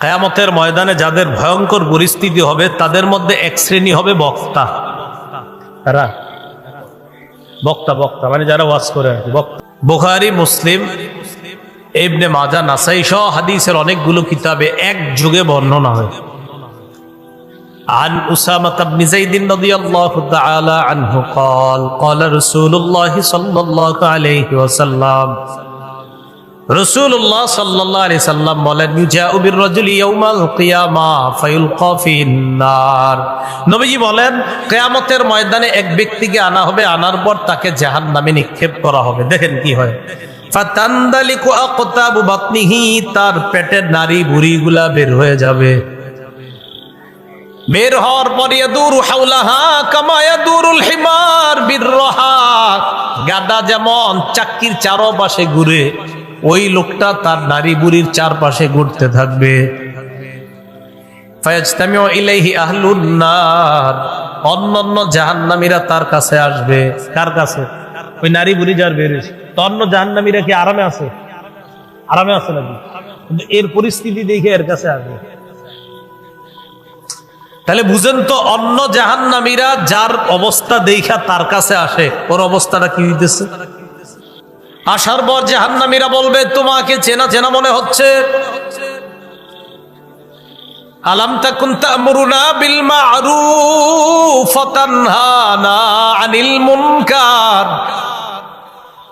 কেয়ামতের ময়দানে যাদের ভয়ঙ্কর পরিস্থিতি হবে তাদের মধ্যে এক শ্রেণী হবে বক্তা তারা বক্তা বক্তা মানে যারা ওয়াজ করে আর কি, বক্তা বুখারি মুসলিম ইবনে মাজা নাসাই সহ হাদিসের অনেকগুলো কিতাবে এক যুগে বর্ণনা হয় عن أسامة بن زيد رضي الله تعالى عنه قال قال رسول الله صلى الله عليه وسلم রসুল্লাহ সাল্লাহ আলি সাল্লাম বলেন নবীজি বলেন, কিয়ামতের ময়দানে এক ব্যক্তিকে আনা হবে, আনার পর তাকে জাহান্নামে নিক্ষেপ করা হবে। দেখেন কি হয়। তার পেটের নারী বুড়িগুলা বের হয়ে যাবে। বের হওয়ার পর ইয়াদুর হাওলাহা কামা ইয়াদুরুল হিমার বিরহা। গাদা যেমন চাক্কির চারপাশে ঘুরে ওই লোকটা তার নারী বুড়ির চারপাশে ঘুরতে থাকবে। তাহলে বুঝেন তো, অন্য জাহান্নামীরা যার অবস্থা দেখা তার কাছে আসে। ওর অবস্থাটা কি হইতেছে? আসার পর জাহান্নামীরা বলবে, তোমাকে চেনা চেনা মনে হচ্ছে।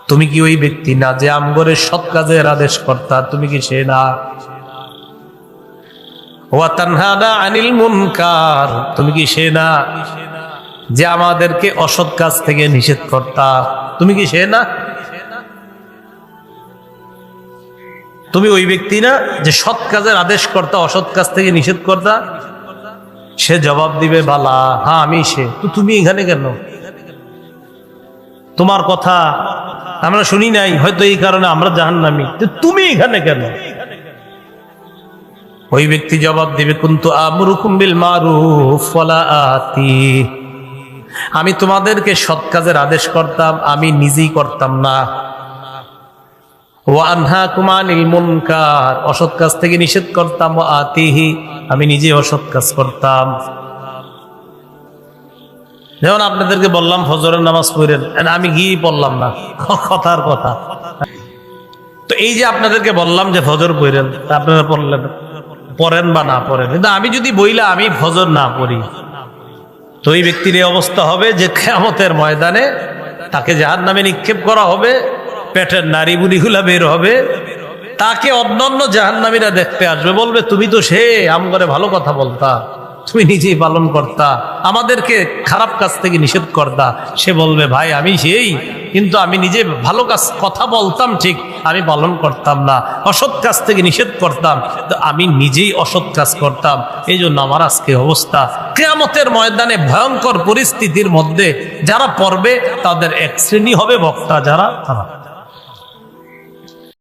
তুমি কি ওই ব্যক্তি না যে আমগরে সৎ কাজের আদেশ কর্তা? তুমি কি সে না? আনিল মুনকার। তুমি কি সে না যে আমাদেরকে অসৎ কাজ থেকে নিষেধ কর্তা? তুমি কি সে না? তুমি ওই ব্যক্তি না যে সৎ কাজের আদেশ কর্তা অসৎ কাজ থেকে নিষেধ কর্তা সে জবাব দিবে, বালা হ্যাঁ আমি সে। তো তুমি এখানে কেন? তোমার কথা আমরা শুনি নাই, হয়তো এই কারণে আমরা জাহান নামি তুমি এখানে কেন? ওই ব্যক্তি জবাব দিবে, কিন্তু আমি তোমাদেরকে সৎ কাজের আদেশ করতাম আমি নিজেই করতাম না। ওয়ানহা কুমানিল মুনকার। অসৎ কাজ থেকে নিষেধ করতাম ও আতিহি, আমি নিজে অসৎ কাজ করতাম। যেমন আপনাদেরকে বললাম, ফজরের নামাজ পড়েন আমি গিয়ে পড়লাম না। কথার কথা। তো এই যে আপনাদেরকে বললাম যে ফজর পড়েন আপনারা পড়লেন, পড়েন বা না পড়েন? কিন্তু আমি যদি বইলা আমি ফজর না পড়ি, তো এই ব্যক্তির এই অবস্থা হবে যে কেমতের ময়দানে তাকে যাহার নামে নিক্ষেপ করা হবে পেটের নারী বুড়িগুলা বের হবে, তাকে অন্যান্য জাহান্নামীরা দেখতে আসবে, বলবে, তুমি তো সে, আম করে ভালো কথা বলতা, তুমি নিজেই পালন করতা, আমাদেরকে খারাপ কাজ থেকে নিষেধ করতা। সে বলবে, ভাই, আমি সেই, কিন্তু আমি নিজে ভালো কাজ, কথা বলতাম ঠিক, আমি পালন করতাম না, অসৎ কাজ থেকে নিষেধ করতাম, তো আমি নিজেই অসৎ কাজ করতাম এই জন্য আমার আজকে অবস্থা। কেয়ামতের ময়দানে ভয়ঙ্কর পরিস্থিতির মধ্যে যারা পড়বে, তাদের এক শ্রেণি হবে বক্তা, যারা তারা।